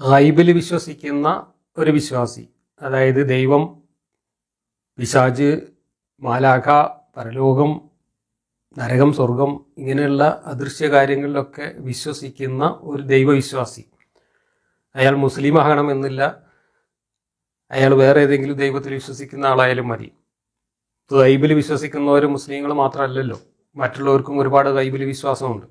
ഗൈബിൽ വിശ്വസിക്കുന്ന ഒരു വിശ്വാസി അതായത് ദൈവം പിശാജ് മാലാഖ പരലോകം നരകം സ്വർഗം ഇങ്ങനെയുള്ള അദൃശ്യ കാര്യങ്ങളിലൊക്കെ വിശ്വസിക്കുന്ന ഒരു ദൈവവിശ്വാസി. അയാൾ മുസ്ലിം ആകണം എന്നില്ല. അയാൾ വേറെ ഏതെങ്കിലും ദൈവത്തിൽ വിശ്വസിക്കുന്ന ആളായാലും മതി. ഗൈബിൽ വിശ്വസിക്കുന്നവർ മുസ്ലിങ്ങൾ മാത്രമല്ലല്ലോ. മറ്റുള്ളവർക്കും ഒരുപാട് ഗൈബിൽ വിശ്വാസമുണ്ട്.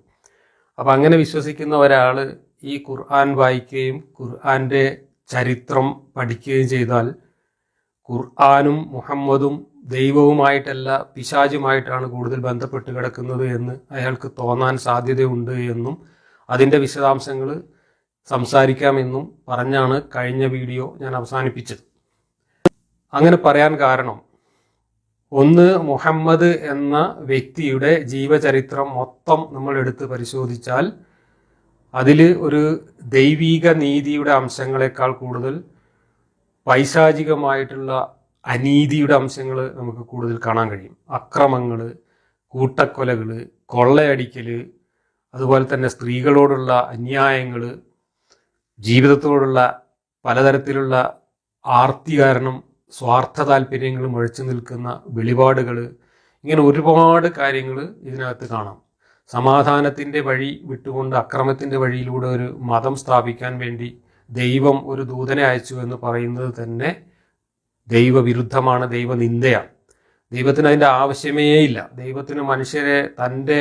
അപ്പം അങ്ങനെ വിശ്വസിക്കുന്ന ഒരാൾ ഈ ഖുർആൻ വായിക്കുകയും ഖുർആന്റെ ചരിത്രം പഠിക്കുകയും ചെയ്താൽ ഖുർആാനും മുഹമ്മദും ദൈവവുമായിട്ടല്ല പിശാചുമായിട്ടാണ് കൂടുതൽ ബന്ധപ്പെട്ട് കിടക്കുന്നത് എന്ന് അയാൾക്ക് തോന്നാൻ സാധ്യതയുണ്ട് എന്നും അതിന്റെ വിശദാംശങ്ങൾ സംസാരിക്കാമെന്നും പറഞ്ഞാണ് കഴിഞ്ഞ വീഡിയോ ഞാൻ അവസാനിപ്പിച്ചത്. അങ്ങനെ പറയാൻ കാരണം ഒന്ന് മുഹമ്മദ് എന്ന വ്യക്തിയുടെ ജീവചരിത്രം മൊത്തം നമ്മൾ എടുത്ത് പരിശോധിച്ചാൽ അതിൽ ഒരു ദൈവീക നീതിയുടെ അംശങ്ങളെക്കാൾ കൂടുതൽ പൈശാചികമായിട്ടുള്ള അനീതിയുടെ അംശങ്ങൾ നമുക്ക് കൂടുതൽ കാണാൻ കഴിയും. അക്രമങ്ങൾ കൂട്ടക്കൊലകൾ കൊള്ളയടിക്കൽ അതുപോലെ തന്നെ സ്ത്രീകളോടുള്ള അന്യായങ്ങൾ ജീവിതത്തോടുള്ള പലതരത്തിലുള്ള ആർത്തി കാരണം സ്വാർത്ഥ താല്പര്യങ്ങൾ മുഴച്ചു നിൽക്കുന്ന വെളിപാടുകൾ ഇങ്ങനെ ഒരുപാട് കാര്യങ്ങൾ ഇതിനകത്ത് കാണാം. സമാധാനത്തിന്റെ വഴി വിട്ടുകൊണ്ട് അക്രമത്തിന്റെ വഴിയിലൂടെ ഒരു മതം സ്ഥാപിക്കാൻ വേണ്ടി ദൈവം ഒരു ദൂതനെ അയച്ചു എന്ന് പറയുന്നത് തന്നെ ദൈവവിരുദ്ധമാണ് ദൈവനിന്ദയാണ്. ദൈവത്തിന് അതിന്റെ ആവശ്യമേ ഇല്ല. ദൈവത്തിന് മനുഷ്യരെ തന്റെ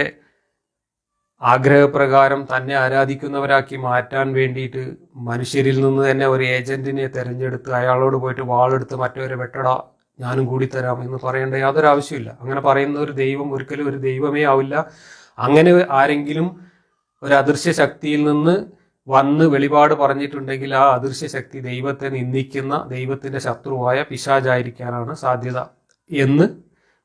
ആഗ്രഹപ്രകാരം തന്നെ ആരാധിക്കുന്നവരാക്കി മാറ്റാൻ വേണ്ടിയിട്ട് മനുഷ്യരിൽ നിന്ന് തന്നെ ഒരു ഏജന്റിനെ തിരഞ്ഞെടുത്ത് അയാളോട് പോയിട്ട് വാളെടുത്ത് മറ്റവരെ വെട്ടടാ ഞാനും കൂടി തരാം എന്ന് പറയേണ്ട യാതൊരു ആവശ്യമില്ല അങ്ങനെ പറയുന്ന ഒരു ദൈവം ഒരിക്കലും ഒരു ദൈവമേ ആവില്ല. അങ്ങനെ ആരെങ്കിലും ഒരു അദൃശ്യ ശക്തിയിൽ നിന്ന് വന്ന് വെളിപാട് പറഞ്ഞിട്ടുണ്ടെങ്കിൽ ആ അദൃശ്യ ശക്തി ദൈവത്തെ നിന്ദിക്കുന്ന ദൈവത്തിന്റെ ശത്രുവായ പിശാചായിരിക്കാനാണ് സാധ്യത എന്ന്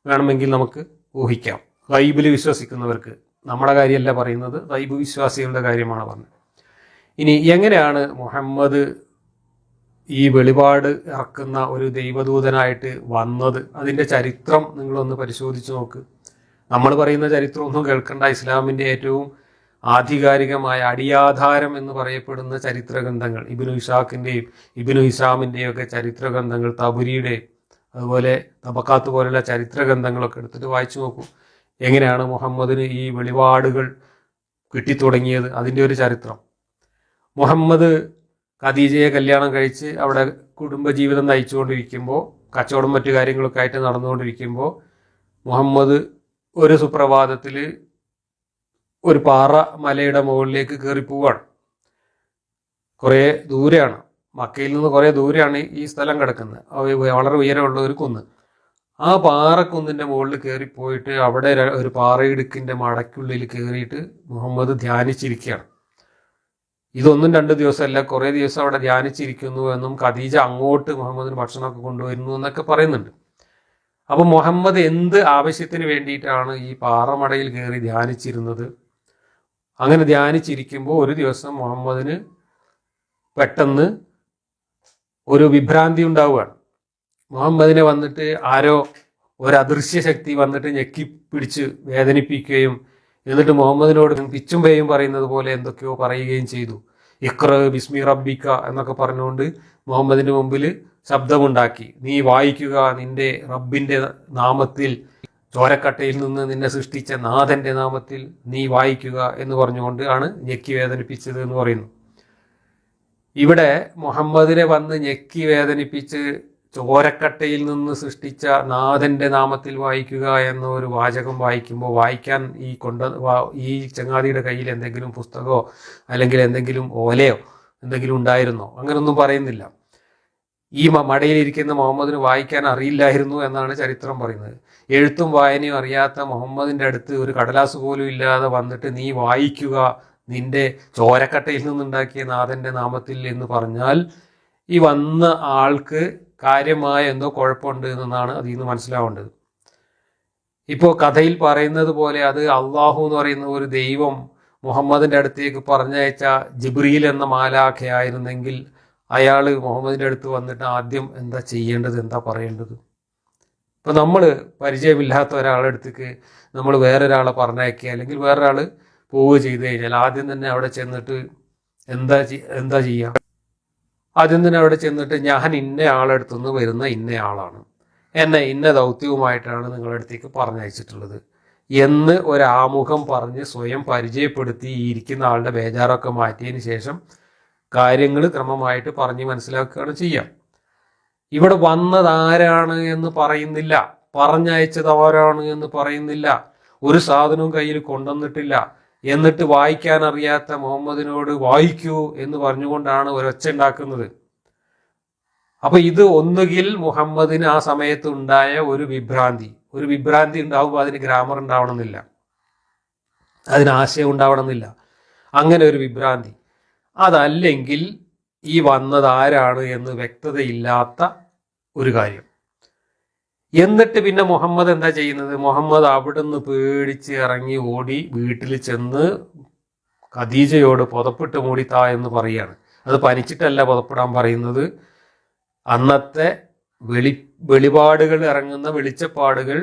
വേണമെങ്കിൽ നമുക്ക് ഊഹിക്കാം. ബൈബിൾ വിശ്വസിക്കുന്നവർക്ക് നമ്മുടെ കാര്യമല്ല പറയുന്നത് ബൈബ് വിശ്വാസികളുടെ കാര്യമാണ് പറഞ്ഞത്. ഇനി എങ്ങനെയാണ് മുഹമ്മദ് ഈ വെളിപാട് ഇറക്കുന്ന ഒരു ദൈവദൂതനായിട്ട് വന്നത്? അതിന്റെ ചരിത്രം നിങ്ങളൊന്ന് പരിശോധിച്ച് നോക്ക്. നമ്മൾ പറയുന്ന ചരിത്രമൊന്നും കേൾക്കേണ്ട. ഇസ്ലാമിന്റെ ഏറ്റവും ആധികാരികമായ അടിയാധാരം എന്ന് പറയപ്പെടുന്ന ചരിത്ര ഗ്രന്ഥങ്ങൾ ഇബിനു ഇഷാഖിന്റെയും ഇബിനു ഇസാമിന്റെയും ഒക്കെ ചരിത്ര ഗ്രന്ഥങ്ങൾ തബുരിയുടെയും അതുപോലെ തബക്കാത്ത് പോലുള്ള ചരിത്ര ഗ്രന്ഥങ്ങളൊക്കെ എടുത്തിട്ട് വായിച്ചു നോക്കൂ. എങ്ങനെയാണ് മുഹമ്മദിന് ഈ വെളിപാടുകൾ കിട്ടിത്തുടങ്ങിയത്? അതിന്റെ ഒരു ചരിത്രം. മുഹമ്മദ് ഖദീജയെ കല്യാണം കഴിച്ച് അവിടെ കുടുംബജീവിതം നയിച്ചുകൊണ്ടിരിക്കുമ്പോൾ കച്ചവടം മറ്റു കാര്യങ്ങളൊക്കെ ആയിട്ട് നടന്നുകൊണ്ടിരിക്കുമ്പോൾ മുഹമ്മദ് ഒരു സുപ്രഭാതത്തിൽ ഒരു പാറ മലയുടെ മുകളിലേക്ക് കയറി പോവാണ്. കുറേ ദൂരെയാണ്. മക്കയിൽ നിന്ന് കുറേ ദൂരെയാണ് ഈ സ്ഥലം കിടക്കുന്നത്. വളരെ ഉയരമുള്ള ഒരു കുന്ന്. ആ പാറക്കുന്നിന്റെ മുകളിൽ കയറിപ്പോയിട്ട് അവിടെ ഒരു പാറയിടുക്കിന്റെ മടക്കുള്ളിൽ കയറിയിട്ട് മുഹമ്മദ് ധ്യാനിച്ചിരിക്കുകയാണ്. ഇതൊന്നും രണ്ട് ദിവസമല്ല കുറേ ദിവസം അവിടെ ധ്യാനിച്ചിരിക്കുന്നു എന്നും ഖദീജ അങ്ങോട്ട് മുഹമ്മദിന് ഭക്ഷണമൊക്കെ കൊണ്ടുവരുന്നു എന്നൊക്കെ പറയുന്നുണ്ട്. അപ്പൊ മുഹമ്മദ് എന്ത് ആവശ്യത്തിന് വേണ്ടിയിട്ടാണ് ഈ പാറമടയിൽ കയറി ധ്യാനിച്ചിരുന്നത്? അങ്ങനെ ധ്യാനിച്ചിരിക്കുമ്പോൾ ഒരു ദിവസം മുഹമ്മദിന് പെട്ടെന്ന് ഒരു വിഭ്രാന്തി ഉണ്ടാവുകയാണ്. മുഹമ്മദിനെ വന്നിട്ട് ആരോ ഒരു അദൃശ്യ ശക്തി വന്നിട്ട് ഞെക്കി പിടിച്ച് വേദനിപ്പിക്കുകയും എന്നിട്ട് മുഹമ്മദിനോട് പിച്ചും പേയും പറയുന്നത് പോലെ എന്തൊക്കെയോ പറയുകയും ചെയ്തു. ഇക്ര ബിസ്മി റബ്ബിക്ക എന്നൊക്കെ പറഞ്ഞുകൊണ്ട് മുഹമ്മദിന്റെ മുമ്പിൽ ശബ്ദമുണ്ടാക്കി. നീ വായിക്കുക നിന്റെ റബ്ബിന്റെ നാമത്തിൽ ചോരക്കട്ടയിൽ നിന്ന് നിന്നെ സൃഷ്ടിച്ച നാഥന്റെ നാമത്തിൽ നീ വായിക്കുക എന്ന് പറഞ്ഞുകൊണ്ട് ആണ് ഞെക്കി വേദനിപ്പിച്ചത് എന്ന് പറയുന്നു. ഇവിടെ മുഹമ്മദിനെ വന്ന് ഞെക്കി വേദനിപ്പിച്ച് ചോരക്കട്ടയിൽ നിന്ന് സൃഷ്ടിച്ച നാഥന്റെ നാമത്തിൽ വായിക്കുക എന്ന ഒരു വാചകം വായിക്കുമ്പോൾ വായിക്കാൻ ഈ കൊണ്ട ഈ ചങ്ങാതിയുടെ കയ്യിൽ എന്തെങ്കിലും പുസ്തകമോ അല്ലെങ്കിൽ എന്തെങ്കിലും ഓലയോ എന്തെങ്കിലും ഉണ്ടായിരുന്നോ? അങ്ങനൊന്നും പറയുന്നില്ല. ഈ മടയിലിരിക്കുന്ന മുഹമ്മദിന് വായിക്കാൻ അറിയില്ലായിരുന്നു എന്നാണ് ചരിത്രം പറയുന്നത്. എഴുത്തും വായനയും അറിയാത്ത മുഹമ്മദിന്റെ അടുത്ത് ഒരു കടലാസ് പോലും ഇല്ലാതെ വന്നിട്ട് നീ വായിക്കുക നിന്റെ ചോരക്കട്ടയിൽ നിന്നുണ്ടാക്കിയ നാഥന്റെ നാമത്തിൽ എന്ന് പറഞ്ഞാൽ ഈ വന്ന ആൾക്ക് കാര്യമായ എന്തോ കുഴപ്പമുണ്ട് എന്നാണ് അതിൽ നിന്ന് മനസ്സിലാവേണ്ടത്. ഇപ്പോൾ കഥയിൽ പറയുന്നത് പോലെ അത് അള്ളാഹു എന്ന് പറയുന്ന ഒരു ദൈവം മുഹമ്മദിന്റെ അടുത്തേക്ക് പറഞ്ഞയച്ച ജിബ്രീൽ എന്ന മാലാഖയായിരുന്നെങ്കിൽ അയാൾ മുഹമ്മദിന്റെ അടുത്ത് വന്നിട്ട് ആദ്യം എന്താ ചെയ്യേണ്ടത് എന്താ പറയേണ്ടത്? ഇപ്പൊ നമ്മൾ പരിചയമില്ലാത്ത ഒരാളെ അടുത്തേക്ക് നമ്മൾ വേറൊരാളെ പറഞ്ഞയക്കുക അല്ലെങ്കിൽ വേറൊരാൾ പോവുക ചെയ്തു കഴിഞ്ഞാൽ ആദ്യം തന്നെ അവിടെ ചെന്നിട്ട് എന്താ എന്താ ചെയ്യുക ആദ്യം തന്നെ അവിടെ ചെന്നിട്ട് ഞാൻ ഇന്ന ആളെടുത്തുനിന്ന് വരുന്ന ഇന്ന ആളാണ്. എന്നെ ഇന്ന ദൗത്യവുമായിട്ടാണ് നിങ്ങളുടെ അടുത്തേക്ക് പറഞ്ഞയച്ചിട്ടുള്ളത്. എന്ന് ഒരാമുഖം പറഞ്ഞ് സ്വയം പരിചയപ്പെടുത്തി ഇരിക്കുന്ന ആളുടെ ബേജാറൊക്കെ മാറ്റിയതിന് ശേഷം കാര്യങ്ങൾ ക്രമമായിട്ട് പറഞ്ഞ് മനസ്സിലാക്കുകയാണ് ചെയ്യാം. ഇവിടെ വന്നത് ആരാണ് എന്ന് പറയുന്നില്ല. പറഞ്ഞയച്ചത് ആരാണ് എന്ന് പറയുന്നില്ല. ഒരു സാധനവും കയ്യിൽ കൊണ്ടുവന്നിട്ടില്ല. എന്നിട്ട് വായിക്കാൻ അറിയാത്ത മുഹമ്മദിനോട് വായിക്കൂ എന്ന് പറഞ്ഞുകൊണ്ടാണ് ഒരൊച്ച ഉണ്ടാക്കുന്നത്. അപ്പൊ ഇത് ഒന്നുകിൽ മുഹമ്മദിന് ആ സമയത്ത് ഉണ്ടായ ഒരു വിഭ്രാന്തി. ഒരു വിഭ്രാന്തി ഉണ്ടാവുമ്പോൾ അതിന് ഗ്രാമർ ഉണ്ടാവണമെന്നില്ല. അതിന് ആശയം ഉണ്ടാവണമെന്നില്ല. അങ്ങനെ ഒരു വിഭ്രാന്തി. അതല്ലെങ്കിൽ ഈ വന്നത് ആരാണ് എന്ന് വ്യക്തതയില്ലാത്ത ഒരു കാര്യം. എന്നിട്ട് പിന്നെ മുഹമ്മദ് എന്താ ചെയ്യുന്നത്? മുഹമ്മദ് അവിടുന്ന് പേടിച്ച് ഇറങ്ങി ഓടി വീട്ടിൽ ചെന്ന് ഖദീജയോട് പുതപ്പിട്ട് മൂടിത്താ എന്ന് പറയാണ്. അത് പനിച്ചിട്ടല്ല പുതപ്പിടാൻ പറയുന്നത്. അന്നത്തെ വെളി വെളിപാടുകൾ ഇറങ്ങുന്ന വെളിച്ചപ്പാടുകൾ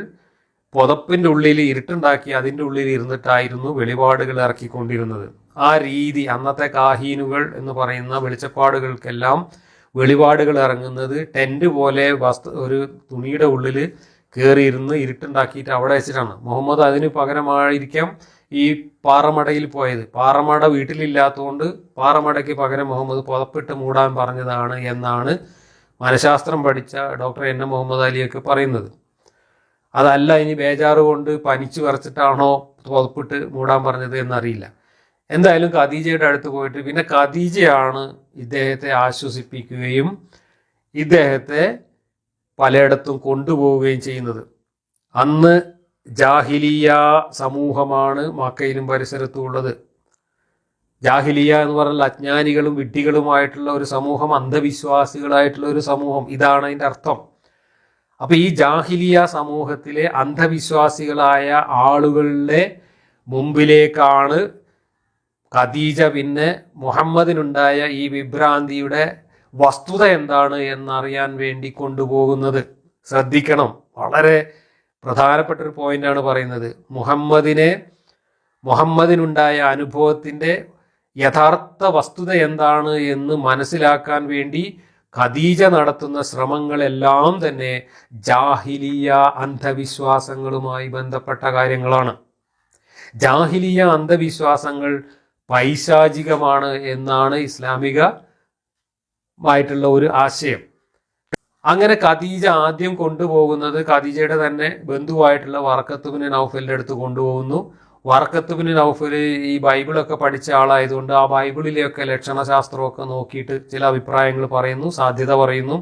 പുതപ്പിന്റെ ഉള്ളിൽ ഇരുട്ടുണ്ടാക്കി അതിന്റെ ഉള്ളിൽ ഇരുന്നിട്ടായിരുന്നു വെളിപാടുകൾ ഇറക്കിക്കൊണ്ടിരുന്നത്. ആ രീതി അന്നത്തെ കാഹീനുകൾ എന്ന് പറയുന്ന വെളിച്ചപ്പാടുകൾക്കെല്ലാം വെളിപാടുകൾ ഇറങ്ങുന്നത് ടെന്റ് പോലെ വസ്തു ഒരു തുണിയുടെ ഉള്ളിൽ കയറിയിരുന്ന് ഇരുട്ടുണ്ടാക്കിയിട്ട് അവിടെ വെച്ചിട്ടാണ്. മുഹമ്മദ് അതിന് പകരമായിരിക്കാം ഈ പാറമടയിൽ പോയത്. പാറമട വീട്ടിലില്ലാത്തതുകൊണ്ട് പാറമടയ്ക്ക് പകരം മുഹമ്മദ് പുതപ്പിട്ട് മൂടാൻ പറഞ്ഞതാണ് എന്നാണ് മനഃശാസ്ത്രം പഠിച്ച ഡോക്ടർ എൻ എം മുഹമ്മദ് അലിയൊക്കെ പറയുന്നത്. അതല്ല ഇനി ബേജാറ് കൊണ്ട് പനിച്ചു വരച്ചിട്ടാണോ പുതപ്പിട്ട് മൂടാൻ പറഞ്ഞത് എന്നറിയില്ല. എന്തായാലും ഖദീജയുടെ അടുത്ത് പോയിട്ട് പിന്നെ ഖദീജയാണ് ഇദ്ദേഹത്തെ ആശ്വസിപ്പിക്കുകയും ഇദ്ദേഹത്തെ പലയിടത്തും കൊണ്ടുപോവുകയും ചെയ്യുന്നത്. അന്ന് ജാഹിലിയ സമൂഹമാണ് മക്കയിലും പരിസരത്തും ഉള്ളത്. ജാഹിലിയ എന്ന് പറഞ്ഞാൽ അജ്ഞാനികളും വിഡ്ഢികളുമായിട്ടുള്ള ഒരു സമൂഹം അന്ധവിശ്വാസികളായിട്ടുള്ള ഒരു സമൂഹം. ഇതാണ് അതിന്റെ അർത്ഥം. അപ്പൊ ഈ ജാഹിലിയ സമൂഹത്തിലെ അന്ധവിശ്വാസികളായ ആളുകളുടെ മുമ്പിലേക്കാണ് ഖദീജ പിന്നെ മുഹമ്മദിനുണ്ടായ ഈ വിഭ്രാന്തിയുടെ വസ്തുത എന്താണ് എന്നറിയാൻ വേണ്ടി കൊണ്ടുപോകുന്നത്. ശ്രദ്ധിക്കണം. വളരെ പ്രധാനപ്പെട്ട ഒരു പോയിന്റാണ് പറയുന്നത്. മുഹമ്മദിനെ മുഹമ്മദിനുണ്ടായ അനുഭവത്തിന്റെ യഥാർത്ഥ വസ്തുത എന്താണ് എന്ന് മനസ്സിലാക്കാൻ വേണ്ടി ഖദീജ നടത്തുന്ന ശ്രമങ്ങളെല്ലാം തന്നെ ജാഹിലിയ അന്ധവിശ്വാസങ്ങളുമായി ബന്ധപ്പെട്ട കാര്യങ്ങളാണ്. ജാഹിലിയ അന്ധവിശ്വാസങ്ങൾ പൈശാചികമാണ് എന്നാണ് ഇസ്ലാമികമായിട്ടുള്ള ഒരു ആശയം. അങ്ങനെ ഖദീജ ആദ്യം കൊണ്ടുപോകുന്നത് ഖദീജയുടെ തന്നെ ബന്ധുവായിട്ടുള്ള വറക്കത്തുബിന് നൗഫലിന്റെ അടുത്ത് കൊണ്ടുപോകുന്നു. വറക്കത്തുബിന് നൗഫൽ ഈ ബൈബിളൊക്കെ പഠിച്ച ആളായതുകൊണ്ട് ആ ബൈബിളിലെയൊക്കെ ലക്ഷണശാസ്ത്രമൊക്കെ നോക്കിയിട്ട് ചില അഭിപ്രായങ്ങൾ പറയുന്നു സാധ്യത പറയുന്നു.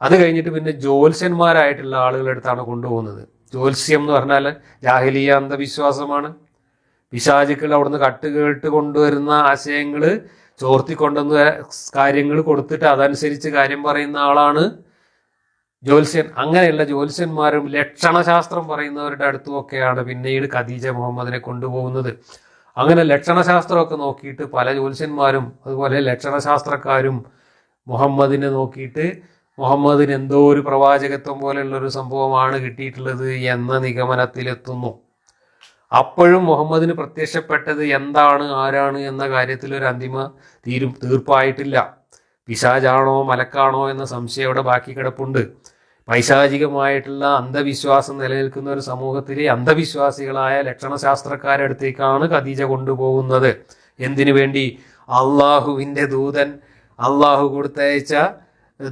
അത് കഴിഞ്ഞിട്ട് പിന്നെ ജ്യോത്സ്യന്മാരായിട്ടുള്ള ആളുകളുടെ അടുത്താണ് കൊണ്ടുപോകുന്നത്. ജ്യോത്സ്യം എന്ന് പറഞ്ഞാൽ ജാഹലിയ അന്ധവിശ്വാസമാണ്. പിശാചുക്കൾ അവിടുന്ന് കട്ടുകേട്ട് കൊണ്ടുവരുന്ന ആശയങ്ങൾ ചോർത്തിക്കൊണ്ടുവന്ന കാര്യങ്ങൾ കൊടുത്തിട്ട് അതനുസരിച്ച് കാര്യം പറയുന്ന ആളാണ് ജ്യോത്സ്യൻ. അങ്ങനെയുള്ള ജ്യോത്സ്യന്മാരും ലക്ഷണശാസ്ത്രം പറയുന്നവരുടെ അടുത്തുമൊക്കെയാണ് പിന്നീട് ഖദീജ മുഹമ്മദിനെ കൊണ്ടുപോകുന്നത്. അങ്ങനെ ലക്ഷണശാസ്ത്രമൊക്കെ നോക്കിയിട്ട് പല ജ്യോത്സ്യന്മാരും അതുപോലെ ലക്ഷണശാസ്ത്രക്കാരും മുഹമ്മദിനെ നോക്കിയിട്ട് മുഹമ്മദിന് എന്തോ ഒരു പ്രവാചകത്വം പോലെയുള്ള ഒരു സംഭവമാണ് കിട്ടിയിട്ടുള്ളത് എന്ന നിഗമനത്തിലെത്തുന്നു. അപ്പോഴും മുഹമ്മദിന് പ്രത്യക്ഷപ്പെട്ടത് എന്താണ് ആരാണ് എന്ന കാര്യത്തിൽ ഒരു അന്തിമ തീരു തീർപ്പായിട്ടില്ല. പിശാജാണോ മലക്കാണോ എന്ന സംശയം അവിടെ ബാക്കി കിടപ്പുണ്ട്. പൈശാചികമായിട്ടുള്ള അന്ധവിശ്വാസം നിലനിൽക്കുന്ന ഒരു സമൂഹത്തിലെ അന്ധവിശ്വാസികളായ ലക്ഷണശാസ്ത്രക്കാരുടെ അടുത്തേക്കാണ് ഖദീജ കൊണ്ടുപോകുന്നത്. എന്തിനു വേണ്ടി? അള്ളാഹുവിന്റെ ദൂതൻ അള്ളാഹു കൊടുത്തയച്ച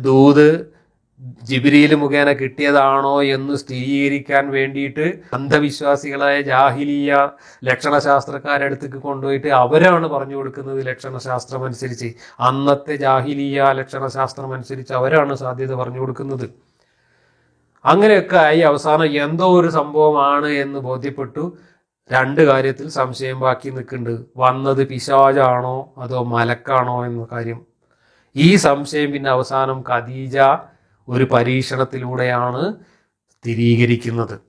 ദൂത് ജിബിരിയിൽ മുഖേന കിട്ടിയതാണോ എന്ന് സ്ഥിരീകരിക്കാൻ വേണ്ടിയിട്ട് അന്ധവിശ്വാസികളായ ജാഹിലീയ ലക്ഷണശാസ്ത്രക്കാരെ അടുത്തേക്ക് കൊണ്ടുപോയിട്ട് അവരാണ് പറഞ്ഞു കൊടുക്കുന്നത് ലക്ഷണശാസ്ത്രം അനുസരിച്ച്. അന്നത്തെ ജാഹിലീയ ലക്ഷണശാസ്ത്രം അനുസരിച്ച് അവരാണ് സാധ്യത പറഞ്ഞു കൊടുക്കുന്നത്. അങ്ങനെയൊക്കെ ആയി അവസാനം എന്തോ ഒരു സംഭവമാണ് എന്ന് ബോധ്യപ്പെട്ടു. രണ്ട് കാര്യത്തിൽ സംശയം ബാക്കി നിൽക്കുന്നുണ്ട്. വന്നത് പിശാജാണോ അതോ മലക്കാണോ എന്ന കാര്യം. ഈ സംശയം പിന്നെ അവസാനം ഖദീജ ഒരു പരീക്ഷണത്തിലൂടെയാണ് സ്ഥിരീകരിക്കുന്നത്.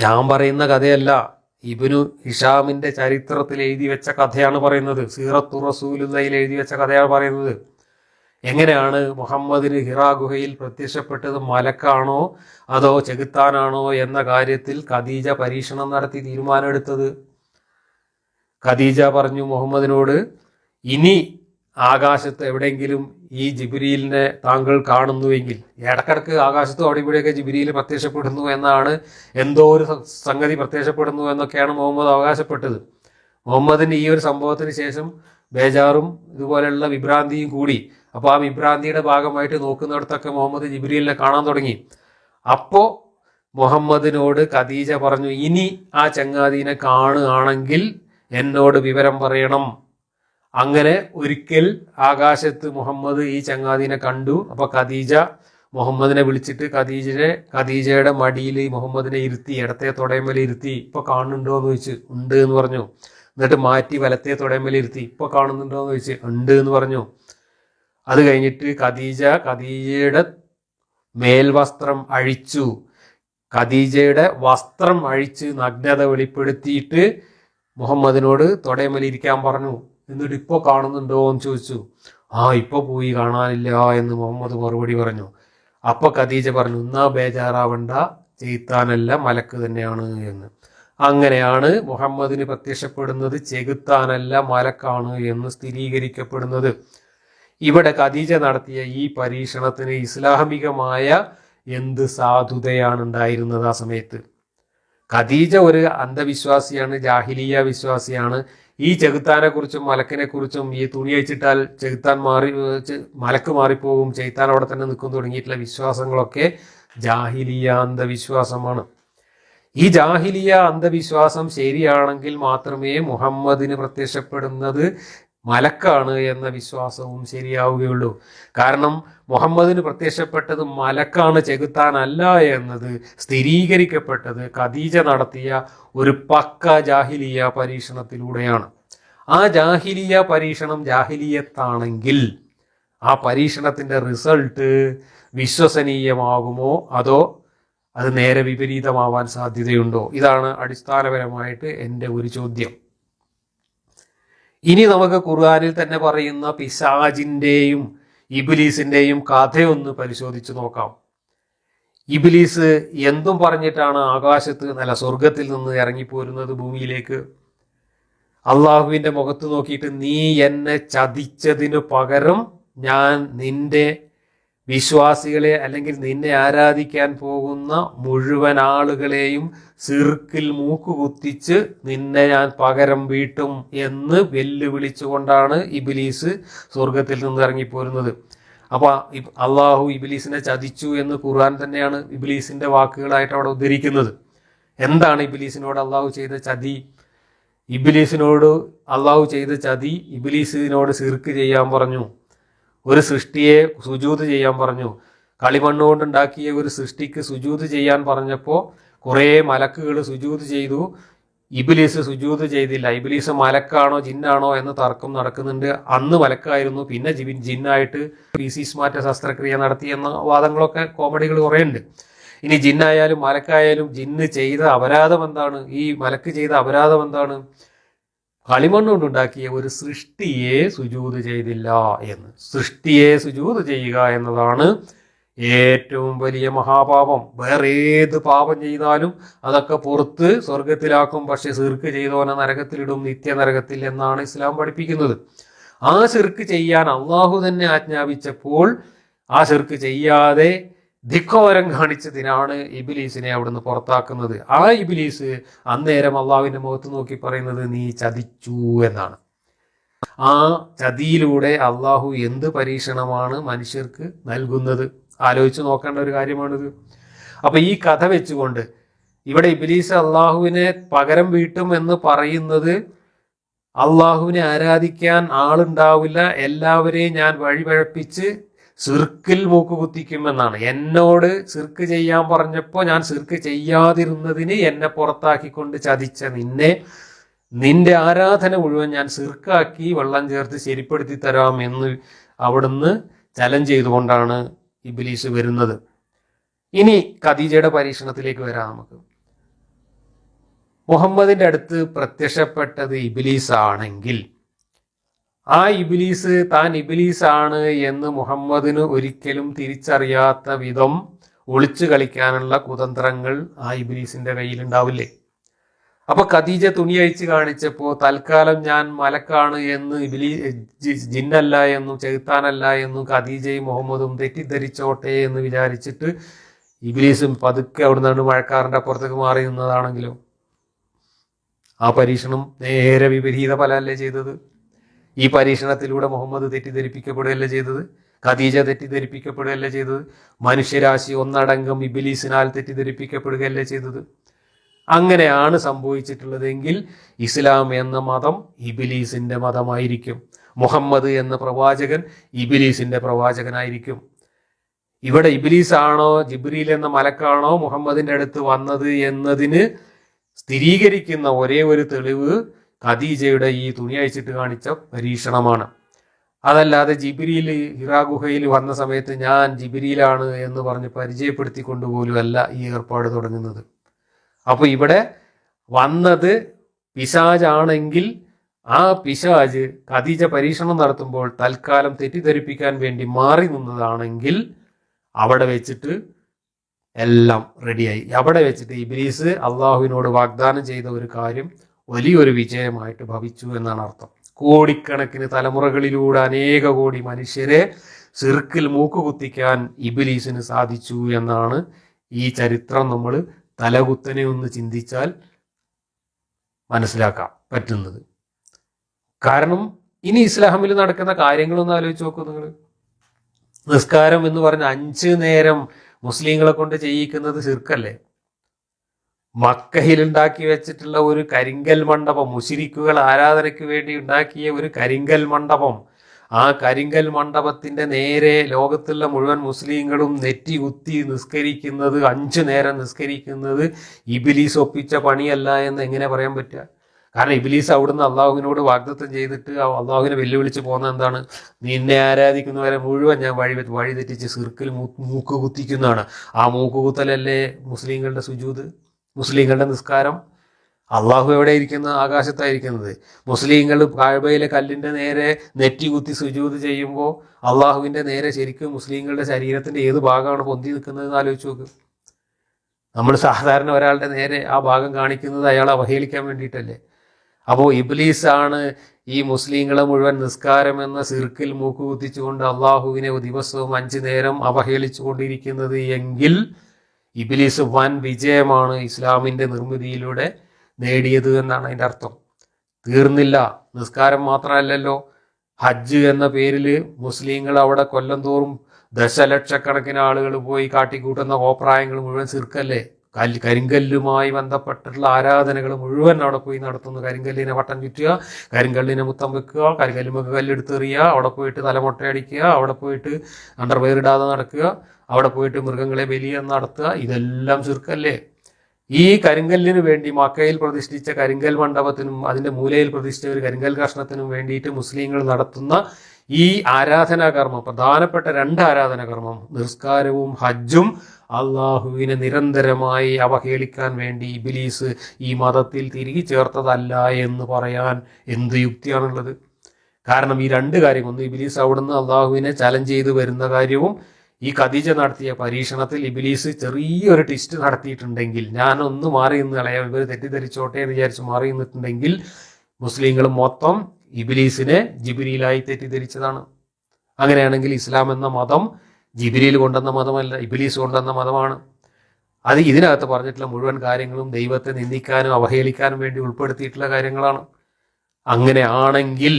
ഞാൻ പറയുന്ന കഥയല്ല. ഇബനു ഹിഷാമിന്റെ ചരിത്രത്തിൽ എഴുതി വെച്ച കഥയാണ് പറയുന്നത്. സീറത്തു റസൂലുള്ളയിൽ എഴുതി വെച്ച കഥയാണ് പറയുന്നത്. എങ്ങനെയാണ് മുഹമ്മദിന് ഹിറാ ഗുഹയിൽ പ്രത്യക്ഷപ്പെട്ടത്? മലക്കാണോ അതോ ചെകുത്താനാണോ എന്ന കാര്യത്തിൽ ഖദീജ പരീക്ഷണം നടത്തി തീരുമാനമെടുത്തത്. ഖദീജ പറഞ്ഞു മുഹമ്മദിനോട് ഇനി ആകാശത്ത് എവിടെയെങ്കിലും ഈ ജിബിരിയിലിനെ താങ്കൾ കാണുന്നുവെങ്കിൽ ഇടക്കിടക്ക് ആകാശത്തും അവിടെ ഇവിടെയൊക്കെ ജിബിരിയിൽ പ്രത്യക്ഷപ്പെടുന്നു എന്നാണ് എന്തോ ഒരു സംഗതി പ്രത്യക്ഷപ്പെടുന്നു എന്നൊക്കെയാണ് മുഹമ്മദ് അവകാശപ്പെട്ടത്. മുഹമ്മദിന് ഈ ഒരു സംഭവത്തിന് ശേഷം ബേജാറും ഇതുപോലെയുള്ള വിഭ്രാന്തിയും കൂടി. അപ്പോൾ ആ വിഭ്രാന്തിയുടെ ഭാഗമായിട്ട് നോക്കുന്നിടത്തൊക്കെ മുഹമ്മദ് ജിബ്രീലിനെ കാണാൻ തുടങ്ങി. അപ്പോൾ മുഹമ്മദിനോട് ഖദീജ പറഞ്ഞു ഇനി ആ ചങ്ങാതിനെ കാണുകയാണെങ്കിൽ എന്നോട് വിവരം പറയണം. അങ്ങനെ ഒരിക്കൽ ആകാശത്ത് മുഹമ്മദ് ഈ ചങ്ങാതിനെ കണ്ടു. അപ്പോൾ ഖദീജ മുഹമ്മദിനെ വിളിച്ചിട്ട് ഖദീജയെ ഖദീജയുടെ മടിയിൽ മുഹമ്മദിനെ ഇരുത്തി ഇടത്തെ തുടയമ്മൽ ഇരുത്തി ഇപ്പൊ കാണുന്നുണ്ടോ എന്ന് ചോദിച്ചു ഉണ്ട് എന്ന് പറഞ്ഞു. എന്നിട്ട് മാറ്റി വലത്തെ തുടയമ്മൽ ഇരുത്തി ഇപ്പൊ കാണുന്നുണ്ടോ എന്ന് ചോദിച്ചു ഉണ്ട് എന്ന് പറഞ്ഞു. അത് കഴിഞ്ഞിട്ട് ഖദീജ ഖദീജയുടെ മേൽവസ്ത്രം അഴിച്ചു. ഖദീജയുടെ വസ്ത്രം അഴിച്ച് നഗ്നത വെളിപ്പെടുത്തിയിട്ട് മുഹമ്മദിനോട് തുടയമ്മൽ ഇരിക്കാൻ പറഞ്ഞു. എന്നിട്ട് ഇപ്പോൾ കാണുന്നുണ്ടോ എന്ന് ചോദിച്ചു. ആ ഇപ്പോൾ പോയി കാണാനില്ല എന്ന് മുഹമ്മദ് മറുപടി പറഞ്ഞു. അപ്പോൾ ഖദീജ പറഞ്ഞു എന്നാ ബേജാറാവണ്ട ചെയ്ത്താനല്ല മലക്ക് തന്നെയാണ് എന്ന്. അങ്ങനെയാണ് മുഹമ്മദിന് പ്രത്യക്ഷപ്പെടുന്നത് ചെകുത്താനല്ല മലക്കാണ് എന്ന് സ്ഥിരീകരിക്കപ്പെടുന്നത്. ഇവിടെ ഖദീജ നടത്തിയ ഈ പരീക്ഷണത്തിന് ഇസ്ലാമികമായ എന്ത് സാധുതയാണ് ഉണ്ടായിരുന്നത് ആ സമയത്ത്? ഖദീജ ഒരു അന്ധവിശ്വാസിയാണ് ജാഹിലിയ വിശ്വാസിയാണ്. ഈ ചെകുത്താനെ കുറിച്ചും മലക്കിനെ കുറിച്ചും ഈ തുണി അയച്ചിട്ടാൽ ചെകുത്താൻ മാറി മലക്ക് മാറിപ്പോകും ചെകുത്താൻ അവിടെ തന്നെ നിൽക്കും തുടങ്ങിയിട്ടുള്ള വിശ്വാസങ്ങളൊക്കെ ജാഹിലിയ അന്ധവിശ്വാസമാണ്. ഈ ജാഹിലിയ അന്ധവിശ്വാസം ശരിയാണെങ്കിൽ മാത്രമേ മുഹമ്മദിന് പ്രത്യക്ഷപ്പെടുന്നത് മലക്കാണ് എന്ന വിശ്വാസവും ശരിയാവുകയുള്ളൂ. കാരണം മുഹമ്മദിന് പ്രത്യക്ഷപ്പെട്ടത് മലക്കാണ് ചെകുത്താനല്ല എന്നത് സ്ഥിരീകരിക്കപ്പെട്ടത് ഖദീജ നടത്തിയ ഒരു പക്ക ജാഹിലിയ പരീക്ഷണത്തിലൂടെയാണ്. ആ ജാഹിലിയ പരീക്ഷണം ജാഹിലിയത്താണെങ്കിൽ ആ പരീക്ഷണത്തിന്റെ റിസൾട്ട് വിശ്വസനീയമാകുമോ? അതോ അത് നേരെ വിപരീതമാവാൻ സാധ്യതയുണ്ടോ? ഇതാണ് അടിസ്ഥാനപരമായിട്ട് എന്റെ ഒരു ചോദ്യം. ഇനി നമുക്ക് ഖുർആനിൽ തന്നെ പറയുന്ന പിശാജിന്റെയും ഇബിലീസിന്റെയും കഥയൊന്ന് പരിശോധിച്ചു നോക്കാം. ഇബിലീസ് എന്തും പറഞ്ഞിട്ടാണ് ആകാശത്ത് നല്ല സ്വർഗത്തിൽ നിന്ന് ഇറങ്ങിപ്പോരുന്നത് ഭൂമിയിലേക്ക്? അള്ളാഹുവിന്റെ മുഖത്ത് നോക്കിയിട്ട് നീ എന്നെ ചതിച്ചതിനു പകരം ഞാൻ നിന്റെ വിശ്വാസികളെ അല്ലെങ്കിൽ നിന്നെ ആരാധിക്കാൻ പോകുന്ന മുഴുവൻ ആളുകളെയും സിർക്കിൽ മൂക്കുകുത്തിച്ച് നിന്നെ ഞാൻ പകരം വീട്ടും എന്ന് വെല്ലുവിളിച്ചുകൊണ്ടാണ് ഇബിലീസ് സ്വർഗത്തിൽ നിന്ന് ഇറങ്ങിപ്പോരുന്നത്. അപ്പൊ ഇബ് അള്ളാഹു ഇബിലീസിനെ ചതിച്ചു എന്ന് ഖുർആൻ തന്നെയാണ് ഇബിലീസിന്റെ വാക്കുകളായിട്ട് അവിടെ ഉദ്ധരിക്കുന്നത്. എന്താണ് ഇബിലീസിനോട് അള്ളാഹു ചെയ്ത ചതി? ഇബിലീസിനോട് അള്ളാഹു ചെയ്ത ചതി ഇബിലീസിനോട് സിർക്ക് ചെയ്യാൻ പറഞ്ഞു. ഒരു സൃഷ്ടിയെ സുജൂത് ചെയ്യാൻ പറഞ്ഞു. കളിമണ്ണ് കൊണ്ടുണ്ടാക്കിയ ഒരു സൃഷ്ടിക്ക് സുജൂത് ചെയ്യാൻ പറഞ്ഞപ്പോൾ കുറേ മലക്കുകൾ സുജൂത് ചെയ്തു. ഇബിലീസ് സുജൂത് ചെയ്തില്ല. ഇബിലീസ് മലക്കാണോ ജിന്നാണോ എന്ന് തർക്കം നടക്കുന്നുണ്ട്. അന്ന് മലക്കായിരുന്നു. പിന്നെ ജിബിൻ ജിന്നായിട്ട് ഫീസിസ് മാറ്റ ശസ്ത്രക്രിയ നടത്തി എന്ന വാദങ്ങളൊക്കെ കോമഡികൾ കുറേ ഉണ്ട് ഇനി ജിന്നായാലും മലക്കായാലും ജിന്ന് ചെയ്ത അപരാധം എന്താണ്? ഈ മലക്ക് ചെയ്ത അപരാധം എന്താണ്? കളിമണ്ണ് കൊണ്ടുണ്ടാക്കിയ ഒരു സൃഷ്ടിയെ സുജൂത് ചെയ്തില്ല എന്ന്. സൃഷ്ടിയെ സുജൂത് ചെയ്യുക എന്നതാണ് ഏറ്റവും വലിയ മഹാപാപം. വേറെ ഏത് പാപം ചെയ്താലും അതൊക്കെ പുറത്ത് സ്വർഗത്തിലാക്കും പക്ഷെ സിർക്ക് ചെയ്തവനെ നരകത്തിലിടും നിത്യനരകത്തിൽ എന്നാണ് ഇസ്ലാം പഠിപ്പിക്കുന്നത്. ആ സിർക്ക് ചെയ്യാൻ അള്ളാഹു തന്നെ ആജ്ഞാപിച്ചപ്പോൾ ആ സിർക്ക് ചെയ്യാതെ ധിക്കോരം കാണിച്ചതിനാണ് ഇബിലീസിനെ അവിടുന്ന് പുറത്താക്കുന്നത്. ആ ഇബിലീസ് അന്നേരം അള്ളാവിന്റെ മുഖത്ത് നോക്കി പറയുന്നത് നീ ചതിച്ചു എന്നാണ്. ആ ചതിയിലൂടെ അള്ളാഹു എന്ത് പരീക്ഷണമാണ് മനുഷ്യർക്ക് നൽകുന്നത്? ആലോചിച്ച് നോക്കേണ്ട ഒരു കാര്യമാണിത്. അപ്പൊ ഈ കഥ വെച്ചുകൊണ്ട് ഇവിടെ ഇബിലീസ് അള്ളാഹുവിനെ പകരം വീട്ടും എന്ന് പറയുന്നത് അള്ളാഹുവിനെ ആരാധിക്കാൻ ആളുണ്ടാവില്ല. എല്ലാവരെയും ഞാൻ വഴിപഴപ്പിച്ച് സിർക്കിൽ മൂക്ക് കുത്തിക്കുമെന്നാണ്. എന്നോട് സിർക്ക് ചെയ്യാൻ പറഞ്ഞപ്പോൾ ഞാൻ സിർക്ക് ചെയ്യാതിരുന്നതിന് എന്നെ പുറത്താക്കിക്കൊണ്ട് ചതിച്ച നിന്നെ നിന്റെ ആരാധന മുഴുവൻ ഞാൻ സിർക്കാക്കി വെള്ളം ചേർത്ത് ശരിപ്പെടുത്തി തരാം എന്ന് അവിടുന്ന് ചലഞ്ച് ചെയ്തുകൊണ്ടാണ് ഇബിലീസ് വരുന്നത്. ഇനി ഖദീജയുടെ പരീക്ഷണത്തിലേക്ക് വരാം നമുക്ക്. മുഹമ്മദിന്റെ അടുത്ത് പ്രത്യക്ഷപ്പെട്ടത് ഇബിലീസ് ആണെങ്കിൽ ആ ഇബിലീസ് താൻ ഇബിലീസ് ആണ് എന്ന് മുഹമ്മദിന് ഒരിക്കലും തിരിച്ചറിയാത്ത വിധം ഒളിച്ചു കളിക്കാനുള്ള കുതന്ത്രങ്ങൾ ആ ഇബിലീസിന്റെ കയ്യിലുണ്ടാവില്ലേ? അപ്പൊ ഖദീജ തുണി അഴിച്ച് കാണിച്ചപ്പോ തൽക്കാലം ഞാൻ മലക്കാണ് എന്ന് ഇബിലി ജിന്നല്ല എന്നും ചെകുത്താനല്ല എന്നും ഖദീജയും മുഹമ്മദും തെറ്റിദ്ധരിച്ചോട്ടെ എന്ന് വിചാരിച്ചിട്ട് ഇബിലീസും പതുക്കെ അവിടെ നിന്നാണ് മഴക്കാറിന്റെ അപ്പുറത്തേക്ക് മാറി നിന്നതാണെങ്കിലും ആ പരീക്ഷണം നേരെ വിപരീത ഫലമല്ലേ ചെയ്തത്? ഈ പരീക്ഷണത്തിലൂടെ മുഹമ്മദ് തെറ്റിദ്ധരിപ്പിക്കപ്പെടുകയല്ല ചെയ്തത്? ഖദീജ തെറ്റിദ്ധരിപ്പിക്കപ്പെടുകയല്ല ചെയ്തത്? മനുഷ്യരാശി ഒന്നടങ്കം ഇബിലീസിനാൽ തെറ്റിദ്ധരിപ്പിക്കപ്പെടുകയല്ല ചെയ്തത്? അങ്ങനെയാണ് സംഭവിച്ചിട്ടുള്ളതെങ്കിൽ ഇസ്ലാം എന്ന മതം ഇബിലീസിന്റെ മതമായിരിക്കും. മുഹമ്മദ് എന്ന പ്രവാചകൻ ഇബിലീസിന്റെ പ്രവാചകനായിരിക്കും. ഇവിടെ ഇബിലീസ് ആണോ ജിബ്രീൽ എന്ന മലക്കാണോ മുഹമ്മദിന്റെ അടുത്ത് വന്നത് എന്നതിന് സ്ഥിരീകരിക്കുന്ന ഒരേ ഒരു തെളിവ് ഖദീജയുടെ ഈ തുണി അയച്ചിട്ട് കാണിച്ച പരീക്ഷണമാണ്. അതല്ലാതെ ജിബിരിയിൽ ഹിറാ ഗുഹയിൽ വന്ന സമയത്ത് ഞാൻ ജിബിരിയിലാണ് എന്ന് പറഞ്ഞ് പരിചയപ്പെടുത്തിക്കൊണ്ട് പോലും അല്ല ഈ ഏർപ്പാട് തുടങ്ങുന്നത്. അപ്പോൾ ഇവിടെ വന്നത് പിശാജാണെങ്കിൽ ആ പിശാജ് ഖദീജ പരീക്ഷണം നടത്തുമ്പോൾ തൽക്കാലം തെറ്റിദ്ധരിപ്പിക്കാൻ വേണ്ടി മാറി നിന്നതാണെങ്കിൽ അവിടെ വെച്ചിട്ട് എല്ലാം റെഡിയായി അവിടെ വെച്ചിട്ട് ഇബ്ലീസ് അള്ളാഹുവിനോട് വാഗ്ദാനം ചെയ്ത ഒരു കാര്യം വലിയൊരു വിജയമായിട്ട് ഭവിച്ചു എന്നാണ് അർത്ഥം. കോടിക്കണക്കിന് തലമുറകളിലൂടെ അനേക കോടി മനുഷ്യരെ സിർക്കിൽ മൂക്കുകുത്തിക്കാൻ ഇബിലീസിന് സാധിച്ചു എന്നാണ് ഈ ചരിത്രം നമ്മൾ തലകുത്തനെ ഒന്ന് ചിന്തിച്ചാൽ മനസ്സിലാക്കാം പറ്റുന്നത്. കാരണം ഇനി ഇസ്ലാമിൽ നടക്കുന്ന കാര്യങ്ങളൊന്ന് ആലോചിച്ച് നോക്കൂ നിങ്ങൾ. നിസ്കാരം എന്ന് പറഞ്ഞ അഞ്ച് നേരം മുസ്ലിങ്ങളെ കൊണ്ട് ചെയ്യിക്കുന്നത് സിർക്കല്ലേ? മക്കയിൽ ഉണ്ടാക്കി വെച്ചിട്ടുള്ള ഒരു കരിങ്കൽ മണ്ഡപം മുഷിരിക്കുകൾ ആരാധനയ്ക്ക് വേണ്ടി ഉണ്ടാക്കിയ ഒരു കരിങ്കൽ മണ്ഡപം. ആ കരിങ്കൽ മണ്ഡപത്തിന്റെ നേരെ ലോകത്തുള്ള മുഴുവൻ മുസ്ലിങ്ങളും നെറ്റി കുത്തി നിസ്കരിക്കുന്നത് അഞ്ചു നേരം നിസ്കരിക്കുന്നത് ഇബിലീസ് ഒപ്പിച്ച പണിയല്ല എന്ന് എങ്ങനെ പറയാൻ പറ്റുക? കാരണം ഇബിലീസ് അവിടുന്ന് അള്ളാഹുവിനോട് വാഗ്ദത്തം ചെയ്തിട്ട് അള്ളാഹുവിനെ വെല്ലുവിളിച്ച് പോകുന്ന എന്താണ്? നിന്നെ ആരാധിക്കുന്നവരെ മുഴുവൻ ഞാൻ വഴി വഴി തെറ്റിച്ച് സിർക്കിൽ മൂക്ക് കുത്തിക്കുന്നതാണ് ആ മൂക്ക് കുത്തലല്ലേ മുസ്ലിങ്ങളുടെ സുജൂത്? മുസ്ലിങ്ങളുടെ നിസ്കാരം അള്ളാഹു എവിടെ ഇരിക്കുന്നത് ആകാശത്തായിരിക്കുന്നത്. മുസ്ലിങ്ങൾ കാഴ്ബയിലെ കല്ലിന്റെ നേരെ നെറ്റി കുത്തി സുജൂത് ചെയ്യുമ്പോൾ അള്ളാഹുവിന്റെ നേരെ ശരിക്കും മുസ്ലിങ്ങളുടെ ശരീരത്തിന്റെ ഏത് ഭാഗമാണ് പൊന്തി നിൽക്കുന്നത് എന്ന് ആലോചിച്ച് നോക്ക്. നമ്മൾ സാധാരണ ഒരാളുടെ നേരെ ആ ഭാഗം കാണിക്കുന്നത് അയാളെ അവഹേളിക്കാൻ വേണ്ടിയിട്ടല്ലേ? അപ്പോൾ ഇബ്ലീസ് ആണ് ഈ മുസ്ലിങ്ങളെ മുഴുവൻ നിസ്കാരം എന്ന സിർക്കിൽ മൂക്കുകുത്തിച്ചുകൊണ്ട് അള്ളാഹുവിനെ ദിവസവും അഞ്ചു നേരം അവഹേളിച്ചു കൊണ്ടിരിക്കുന്നത് എങ്കിൽ ഇബിലീസ് വൻ വിജയമാണ് ഇസ്ലാമിന്റെ നിർമ്മിതിയിലൂടെ നേടിയത് എന്നാണ് അതിന്റെ അർത്ഥം. തീർന്നില്ല. നിസ്കാരം മാത്രമല്ലല്ലോ. ഹജ്ജ് എന്ന പേരിൽ മുസ്ലിങ്ങൾ അവിടെ കൊല്ലം തോറും ദശലക്ഷക്കണക്കിന് ആളുകൾ പോയി കാട്ടിക്കൂട്ടുന്ന കോപ്രായങ്ങൾ മുഴുവൻ സിർക്കല്ലേ? കൽ കരിങ്കല്ലുമായി ബന്ധപ്പെട്ടിട്ടുള്ള ആരാധനകൾ മുഴുവൻ അവിടെ പോയി നടത്തുന്നു. കരിങ്കല്ലിനെ വട്ടം ചുറ്റുക കരിങ്കല്ലിനെ മുത്തം വെക്കുക കരിങ്കല്ലുമൊക്കെ കല്ലെടുത്തെറിയുക അവിടെ പോയിട്ട് തലമുട്ടയടിക്കുക അവിടെ പോയിട്ട് അണ്ടർവെയർ ഇടാതെ നടക്കുക. അവിടെ പോയിട്ട് മൃഗങ്ങളെ ബലി നടത്തുക ഇതെല്ലാം ചുരുക്കല്ലേ? ഈ കരിങ്കല്ലിനു വേണ്ടി മക്കയിൽ പ്രതിഷ്ഠിച്ച കരിങ്കൽ മണ്ഡപത്തിനും അതിന്റെ മൂലയിൽ പ്രതിഷ്ഠിച്ച ഒരു കരിങ്കൽ കഷ്ണത്തിനും വേണ്ടിയിട്ട് മുസ്ലിങ്ങൾ നടത്തുന്ന ഈ ആരാധനാകർമ്മം പ്രധാനപ്പെട്ട രണ്ട് ആരാധനാകർമ്മം നിസ്കാരവും ഹജ്ജും അള്ളാഹുവിനെ നിരന്തരമായി അവഹേളിക്കാൻ വേണ്ടി ഇബിലീസ് ഈ മതത്തിൽ തിരികെ ചേർത്തതല്ല എന്ന് പറയാൻ എന്ത് യുക്തിയാണുള്ളത്? കാരണം ഈ രണ്ട് കാര്യം ഒന്ന് ഇബിലീസ് അവിടുന്ന് അള്ളാഹുവിനെ ചലഞ്ച് ചെയ്ത് വരുന്ന കാര്യവും ഈ ഖദീജ നടത്തിയ പരീക്ഷണത്തിൽ ഇബിലീസ് ചെറിയൊരു ട്വിസ്റ്റ് നടത്തിയിട്ടുണ്ടെങ്കിൽ ഞാനൊന്ന് മാറി നിന്ന് കളയാം ഇവർ തെറ്റിദ്ധരിച്ചോട്ടെ എന്ന് വിചാരിച്ച് മാറി നിന്നിട്ടുണ്ടെങ്കിൽ മുസ്ലിങ്ങൾ മൊത്തം ഇബിലീസിനെ ജിബിരിയിലായി തെറ്റിദ്ധരിച്ചതാണ്. അങ്ങനെയാണെങ്കിൽ ഇസ്ലാം എന്ന മതം ജിബിരിയിൽ കൊണ്ടുവന്ന മതമല്ല ഇബിലീസ് കൊണ്ടുവന്ന മതമാണ്. അത് ഇതിനകത്ത് പറഞ്ഞിട്ടുള്ള മുഴുവൻ കാര്യങ്ങളും ദൈവത്തെ നിന്ദിക്കാനും അവഹേളിക്കാനും വേണ്ടി ഉൾപ്പെടുത്തിയിട്ടുള്ള കാര്യങ്ങളാണ്. അങ്ങനെ ആണെങ്കിൽ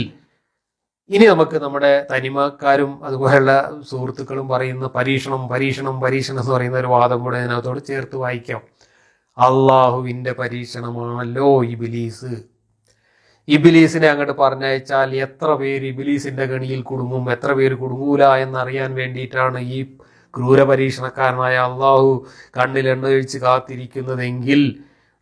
ഇനി നമുക്ക് നമ്മുടെ തനിമക്കാരും അതുപോലെയുള്ള സുഹൃത്തുക്കളും പറയുന്ന പരീക്ഷണം പരീക്ഷണം പരീക്ഷണം എന്ന് പറയുന്ന ഒരു വാദം കൂടെ അതിനകത്തോട് ചേർത്ത് വായിക്കാം. അള്ളാഹുവിന്റെ പരീക്ഷണമാണല്ലോ ഇബിലീസ്. ഇബിലീസിനെ അങ്ങോട്ട് പറഞ്ഞയച്ചാൽ എത്ര പേര് ഇബിലീസിന്റെ ഗണിയിൽ കുടുങ്ങും എത്ര പേര് കുടുങ്ങൂല എന്നറിയാൻ വേണ്ടിയിട്ടാണ് ഈ ക്രൂര പരീക്ഷണക്കാരനായ അള്ളാഹു കണ്ണിൽ എണ്ണയൊഴിച്ച് കാത്തിരിക്കുന്നതെങ്കിൽ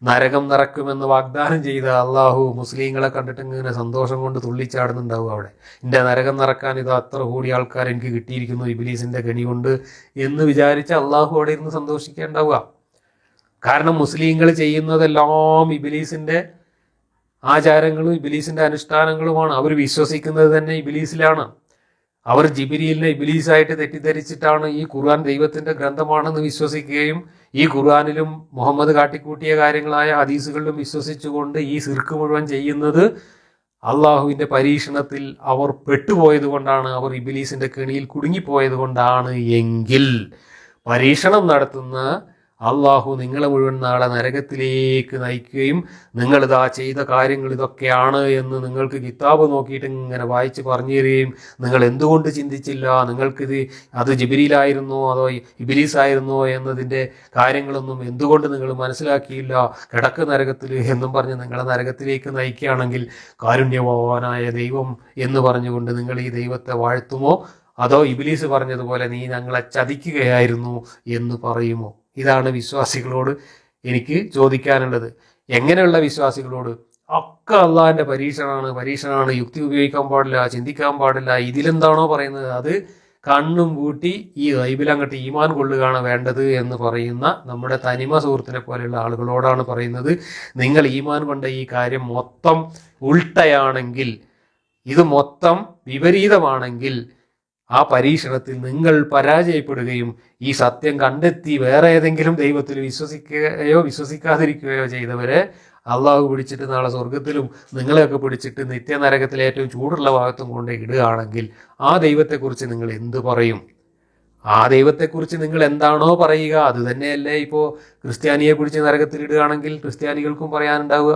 നരകം നിറക്കുമെന്ന് വാഗ്ദാനം ചെയ്ത അള്ളാഹു മുസ്ലിങ്ങളെ കണ്ടിട്ട് ഇങ്ങനെ സന്തോഷം കൊണ്ട് തുള്ളിച്ചാടുന്നുണ്ടാവും അവിടെ. എന്റെ നരകം നിറക്കാൻ ഇത് അത്ര കൂടി ആൾക്കാർ എനിക്ക് കിട്ടിയിരിക്കുന്നു ഇബിലീസിന്റെ ഗണി കൊണ്ട് എന്ന് വിചാരിച്ച് അള്ളാഹു അവിടെ ഇരുന്ന് സന്തോഷിക്കേണ്ടാവുക. കാരണം മുസ്ലിങ്ങൾ ചെയ്യുന്നതെല്ലാം ഇബിലീസിന്റെ ആചാരങ്ങളും ഇബിലീസിന്റെ അനുഷ്ഠാനങ്ങളുമാണ്. അവർ വിശ്വസിക്കുന്നത് തന്നെ ഇബിലീസിലാണ്. അവർ ജിബിരിയിലിനെ ഇബിലീസായിട്ട് തെറ്റിദ്ധരിച്ചിട്ടാണ് ഈ ഖുർആൻ ദൈവത്തിന്റെ ഗ്രന്ഥമാണെന്ന് വിശ്വസിക്കുകയും ഈ ഖുർആാനിലും മുഹമ്മദ് കാട്ടിക്കൂട്ടിയ കാര്യങ്ങളായ ഹദീസുകളിലും വിശ്വസിച്ചുകൊണ്ട് ഈ സിർക്ക് മുഴുവൻ ചെയ്യുന്നത് അള്ളാഹുവിന്റെ പരീക്ഷണത്തിൽ അവർ പെട്ടുപോയത് കൊണ്ടാണ് അവർ ഇബിലീസിന്റെ കെണിയിൽ കുടുങ്ങിപ്പോയത് കൊണ്ടാണ് എങ്കിൽ പരീക്ഷണം നടത്തുന്ന അള്ളാഹു നിങ്ങളെ മുഴുവൻ നാളെ നരകത്തിലേക്ക് നയിക്കുകയും നിങ്ങളിതാ ചെയ്ത കാര്യങ്ങൾ ഇതൊക്കെയാണ് എന്ന് നിങ്ങൾക്ക് കിതാബ് നോക്കിയിട്ട് ഇങ്ങനെ വായിച്ച് പറഞ്ഞു തരികയും നിങ്ങൾ എന്തുകൊണ്ട് ചിന്തിച്ചില്ല? നിങ്ങൾക്കിത് അത് ജിബിരിയിലായിരുന്നോ? അതോ ഇബിലീസ് ആയിരുന്നോ എന്നതിന്റെ കാര്യങ്ങളൊന്നും എന്തുകൊണ്ട് നിങ്ങൾ മനസ്സിലാക്കിയില്ല? കിടക്ക് നരകത്തിൽ എന്നും പറഞ്ഞ് നിങ്ങളെ നരകത്തിലേക്ക് നയിക്കുകയാണെങ്കിൽ കാരുണ്യവാനായ ദൈവം എന്ന് പറഞ്ഞുകൊണ്ട് നിങ്ങൾ ഈ ദൈവത്തെ വാഴ്ത്തുമോ? അതോ ഇബിലീസ് പറഞ്ഞതുപോലെ നീ ഞങ്ങളെ ചതിക്കുകയായിരുന്നു എന്ന് പറയുമോ? ഇതാണ് വിശ്വാസികളോട് എനിക്ക് ചോദിക്കാനുള്ളത്. എങ്ങനെയുള്ള വിശ്വാസികളോട്? ഒക്കെ അള്ളാഹിന്റെ പരീക്ഷണമാണ് പരീക്ഷണമാണ് യുക്തി ഉപയോഗിക്കാൻ പാടില്ല ചിന്തിക്കാൻ പാടില്ല. ഇതിലെന്താണോ പറയുന്നത്? അത് കണ്ണും കൂട്ടി ഈ റൈബിലങ്ങട്ട് ഈമാൻ കൊള്ളുകയാണ് വേണ്ടത് എന്ന് പറയുന്ന നമ്മുടെ തനിമ സുഹൃത്തിനെ പോലെയുള്ള ആളുകളോടാണ് പറയുന്നത്. നിങ്ങൾ ഈമാൻ കൊണ്ട ഈ കാര്യം മൊത്തം ഉൾട്ടയാണെങ്കിൽ ഇത് മൊത്തം വിപരീതമാണെങ്കിൽ ആ പരീക്ഷണത്തിൽ നിങ്ങൾ പരാജയപ്പെടുകയും ഈ സത്യം കണ്ടെത്തി വേറെ ഏതെങ്കിലും ദൈവത്തിൽ വിശ്വസിക്കുകയോ വിശ്വസിക്കാതിരിക്കുകയോ ചെയ്തവരെ അള്ളാഹു പിടിച്ചിട്ട് നാളെ സ്വർഗത്തിലും നിങ്ങളെയൊക്കെ പിടിച്ചിട്ട് നിത്യനരകത്തിലെ ഏറ്റവും ചൂടുള്ള ഭാഗത്തും കൊണ്ട് ഇടുകയാണെങ്കിൽ ആ ദൈവത്തെക്കുറിച്ച് നിങ്ങൾ എന്ത് പറയും? ആ ദൈവത്തെക്കുറിച്ച് നിങ്ങൾ എന്താണോ പറയുക അത് തന്നെയല്ലേ ഇപ്പോൾ ക്രിസ്ത്യാനിയെ പിടിച്ച് നരകത്തിൽ ഇടുകയാണെങ്കിൽ ക്രിസ്ത്യാനികൾക്കും പറയാനുണ്ടാവുക.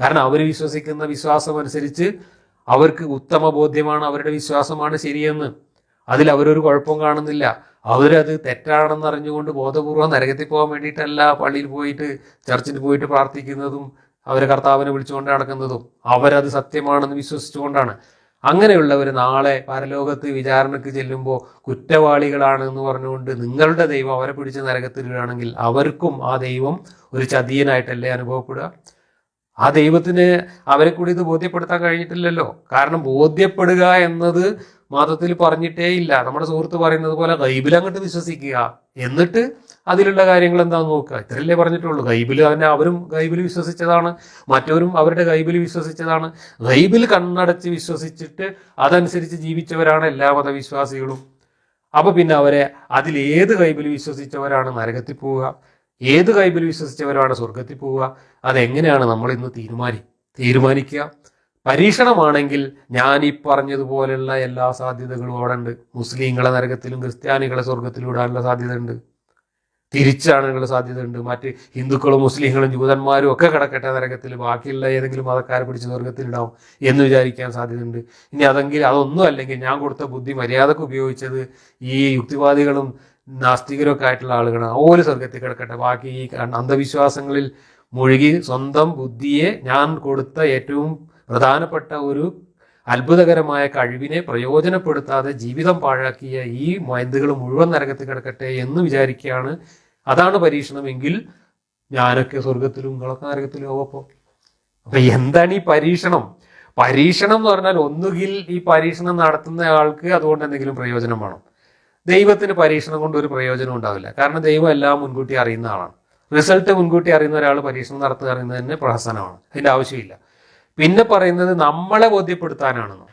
കാരണം അവർ വിശ്വസിക്കുന്ന വിശ്വാസം അനുസരിച്ച് അവർക്ക് ഉത്തമ ബോധ്യമാണ് അവരുടെ വിശ്വാസമാണ് ശരിയെന്ന്. അതിൽ അവരൊരു കുഴപ്പവും കാണുന്നില്ല. അവരത് തെറ്റാണെന്ന് അറിഞ്ഞുകൊണ്ട് ബോധപൂർവം നരകത്തിൽ പോകാൻ വേണ്ടിയിട്ടല്ല പള്ളിയിൽ പോയിട്ട് ചർച്ചിൽ പോയിട്ട് പ്രാർത്ഥിക്കുന്നതും അവരെ കർത്താവിനെ വിളിച്ചുകൊണ്ട് നടക്കുന്നതും. അവരത് സത്യമാണെന്ന് വിശ്വസിച്ചുകൊണ്ടാണ്. അങ്ങനെയുള്ളവർ നാളെ പരലോകത്ത് വിചാരണയ്ക്ക് ചെല്ലുമ്പോൾ കുറ്റവാളികളാണ് എന്ന് പറഞ്ഞുകൊണ്ട് നിങ്ങളുടെ ദൈവം അവരെ പിടിച്ച് നരകത്തിലിടുകയാണെങ്കിൽ അവർക്കും ആ ദൈവം ഒരു ചതിയനായിട്ടല്ലേ അനുഭവപ്പെടുക? ആ ദൈവത്തിന് അവരെ കൂടി ഇത് ബോധ്യപ്പെടുത്താൻ കഴിഞ്ഞിട്ടില്ലല്ലോ. കാരണം ബോധ്യപ്പെടുക എന്നത് മതത്തിൽ പറഞ്ഞിട്ടേ ഇല്ല. നമ്മുടെ സുഹൃത്ത് പറയുന്നത് പോലെ ഗൈബിൽ അങ്ങോട്ട് വിശ്വസിക്കുക. എന്നിട്ട് അതിലുള്ള കാര്യങ്ങൾ എന്താണെന്ന് നോക്കുക. ഇത്രയല്ലേ പറഞ്ഞിട്ടുള്ളൂ. ഗൈബിൽ തന്നെ അവരും ഗൈബിൽ വിശ്വസിച്ചതാണ്. മറ്റവരും അവരുടെ ഗൈബിൽ വിശ്വസിച്ചതാണ്. ഗൈബിൽ കണ്ണടച്ച് വിശ്വസിച്ചിട്ട് അതനുസരിച്ച് ജീവിച്ചവരാണ് എല്ലാ മതവിശ്വാസികളും. അപ്പൊ പിന്നെ അവരെ അതിൽ ഏത് ഗൈബിൽ വിശ്വസിച്ചവരാണ് നരകത്തിൽ പോവുക? ഏത് ഗൈബിൽ വിശ്വസിച്ചവരാണ് സ്വർഗത്തിൽ പോവുക? അതെങ്ങനെയാണ് നമ്മൾ ഇന്ന് തീരുമാനി തീരുമാനിക്കുക? പരീക്ഷണമാണെങ്കിൽ ഞാൻ ഈ പറഞ്ഞതുപോലെയുള്ള എല്ലാ സാധ്യതകളും അവിടെ ഉണ്ട് മുസ്ലിങ്ങളെ നരകത്തിലും ക്രിസ്ത്യാനികളെ സ്വർഗത്തിലും ഇടാനുള്ള സാധ്യതയുണ്ട്. തിരിച്ചാണുള്ള സാധ്യതയുണ്ട്. മറ്റ് ഹിന്ദുക്കളും മുസ്ലിങ്ങളും ജൂതന്മാരും ഒക്കെ കിടക്കട്ടെ നരകത്തിൽ. ബാക്കിയുള്ള ഏതെങ്കിലും മതക്കാരെ പിടിച്ച് സ്വർഗത്തിലിടാവും എന്ന് വിചാരിക്കാൻ സാധ്യതയുണ്ട്. ഇനി അതെങ്കിൽ അതൊന്നും അല്ലെങ്കിൽ ഞാൻ കൊടുത്ത ബുദ്ധി മര്യാദയ്ക്ക് ഉപയോഗിച്ചത് ഈ യുക്തിവാദികളും നാസ്തികരൊക്കെ ആയിട്ടുള്ള ആളുകളാണ്. ഓൽ സ്വർഗത്തിൽ കിടക്കട്ടെ. ബാക്കി ഈ അന്ധവിശ്വാസങ്ങളിൽ മുഴുകി സ്വന്തം ബുദ്ധിയെ ഞാൻ കൊടുത്ത ഏറ്റവും പ്രധാനപ്പെട്ട ഒരു അത്ഭുതകരമായ കഴിവിനെ പ്രയോജനപ്പെടുത്താതെ ജീവിതം പാഴാക്കിയ ഈ മൈന്തുകൾ മുഴുവൻ നരകത്തിൽ കിടക്കട്ടെ എന്ന് വിചാരിക്കുകയാണ്. അതാണ് പരീക്ഷണമെങ്കിൽ ഞാനൊക്കെ സ്വർഗത്തിലും നിങ്ങളൊക്കെ നരകത്തിലും ആവപ്പോ അപ്പൊ എന്താണ് ഈ പരീക്ഷണം? പരീക്ഷണം എന്ന് പറഞ്ഞാൽ ഒന്നുകിൽ ഈ പരീക്ഷണം നടത്തുന്ന ആൾക്ക് അതുകൊണ്ട് എന്തെങ്കിലും പ്രയോജനം വേണം. ദൈവത്തിന് പരീക്ഷണം കൊണ്ട് ഒരു പ്രയോജനം ഉണ്ടാവില്ല. കാരണം ദൈവം എല്ലാം മുൻകൂട്ടി അറിയുന്ന ആളാണ്. റിസൾട്ട് മുൻകൂട്ടി അറിയുന്ന ഒരാൾ പരീക്ഷണം നടത്തുക അറിയുന്നത് തന്നെ പ്രഹസനമാണ്. അതിന്റെ ആവശ്യമില്ല. പിന്നെ പറയുന്നത് നമ്മളെ ബോധ്യപ്പെടുത്താനാണെന്ന്?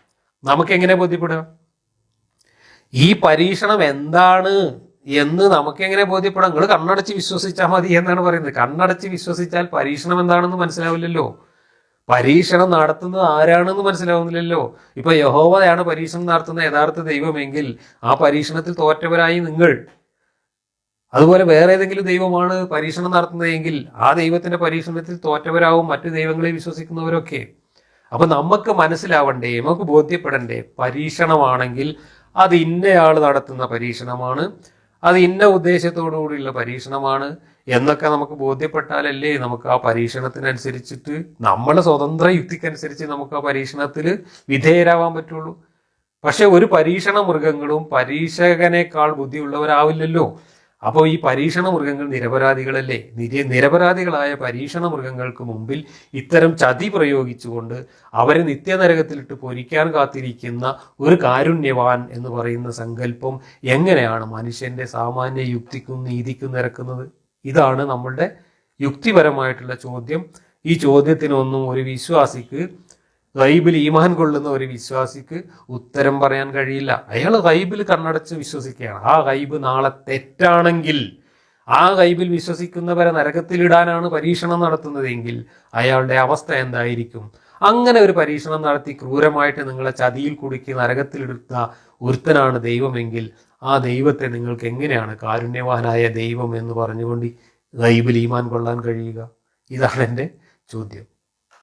നമുക്ക് എങ്ങനെ ബോധ്യപ്പെടുക? ഈ പരീക്ഷണം എന്താണ് എന്ന് നമുക്ക് എങ്ങനെ ബോധ്യപ്പെടാം? നിങ്ങൾ കണ്ണടച്ച് വിശ്വസിച്ചാൽ മതി എന്നാണ് പറയുന്നത്. കണ്ണടച്ച് വിശ്വസിച്ചാൽ പരീക്ഷണം എന്താണെന്ന് മനസ്സിലാവില്ലല്ലോ. പരീക്ഷണം നടത്തുന്നത് ആരാണെന്ന് മനസ്സിലാവുന്നില്ലല്ലോ. ഇപ്പൊ യഹോവയാണ് പരീക്ഷണം നടത്തുന്ന യഥാർത്ഥ ദൈവമെങ്കിൽ ആ പരീക്ഷണത്തിൽ തോറ്റവരായി നിങ്ങൾ. അതുപോലെ വേറെ ഏതെങ്കിലും ദൈവമാണ് പരീക്ഷണം നടത്തുന്നതെങ്കിൽ ആ ദൈവത്തിന്റെ പരീക്ഷണത്തിൽ തോറ്റവരാവും മറ്റു ദൈവങ്ങളെ വിശ്വസിക്കുന്നവരൊക്കെ. അപ്പൊ നമുക്ക് മനസ്സിലാവണ്ടേ നമുക്ക് ബോധ്യപ്പെടണ്ടേ പരീക്ഷണമാണെങ്കിൽ അത് ഇന്നയാൾ നടത്തുന്ന പരീക്ഷണമാണ് അത് ഇന്ന ഉദ്ദേശത്തോടു കൂടിയുള്ള പരീക്ഷണമാണ് എന്നൊക്കെ നമുക്ക് ബോധ്യപ്പെട്ടാലല്ലേ നമുക്ക് ആ പരീക്ഷണത്തിനനുസരിച്ചിട്ട് നമ്മളെ സ്വതന്ത്ര യുക്തിക്കനുസരിച്ച് നമുക്ക് ആ പരീക്ഷണത്തിൽ വിധേയരാവാൻ പറ്റുള്ളൂ. പക്ഷെ ഒരു പരീക്ഷണ മൃഗങ്ങളും പരീക്ഷകനേക്കാൾ ബുദ്ധിയുള്ളവരാവില്ലല്ലോ. അപ്പോൾ ഈ പരീക്ഷണ മൃഗങ്ങൾ നിരപരാധികളല്ലേ? നിര നിരപരാധികളായ പരീക്ഷണ മൃഗങ്ങൾക്ക് മുമ്പിൽ ഇത്തരം ചതി പ്രയോഗിച്ചുകൊണ്ട് അവരെ നിത്യനരകത്തിലിട്ട് പൊരിക്കാൻ കാത്തിരിക്കുന്ന ഒരു കാരുണ്യവാൻ എന്ന് പറയുന്ന സങ്കല്പം എങ്ങനെയാണ് മനുഷ്യന്റെ സാമാന്യ യുക്തിക്കും നീതിക്കും നിരക്കുന്നത്? ഇതാണ് നമ്മളുടെ യുക്തിപരമായിട്ടുള്ള ചോദ്യം. ഈ ചോദ്യത്തിനൊന്നും ഒരു വിശ്വാസിക്ക് ഗൈബിൽ ഈമാൻ കൊള്ളുന്ന ഒരു വിശ്വാസിക്ക് ഉത്തരം പറയാൻ കഴിയില്ല. അയാൾ ഗൈബിൽ കണ്ണടച്ച് വിശ്വസിക്കുകയാണ്. ആ ഗൈബ് നാളെ തെറ്റാണെങ്കിൽ ആ ഗൈബിൽ വിശ്വസിക്കുന്നവരെ നരകത്തിലിടാനാണ് പരീക്ഷണം നടത്തുന്നതെങ്കിൽ അയാളുടെ അവസ്ഥ എന്തായിരിക്കും? അങ്ങനെ ഒരു പരീക്ഷണം നടത്തി ക്രൂരമായിട്ട് നിങ്ങളെ ചതിയിൽ കുടുക്കി നരകത്തിലെടുത്ത ഒരുത്തനാണ് ദൈവമെങ്കിൽ ആ ദൈവത്തെ നിങ്ങൾക്ക് എങ്ങനെയാണ് കാരുണ്യവാനായ ദൈവം എന്ന് പറഞ്ഞുകൊണ്ട് ഗൈബിൽ ഈമാൻ കൊള്ളാൻ കഴിയുക? ഇതാണ് എന്റെ ചോദ്യം.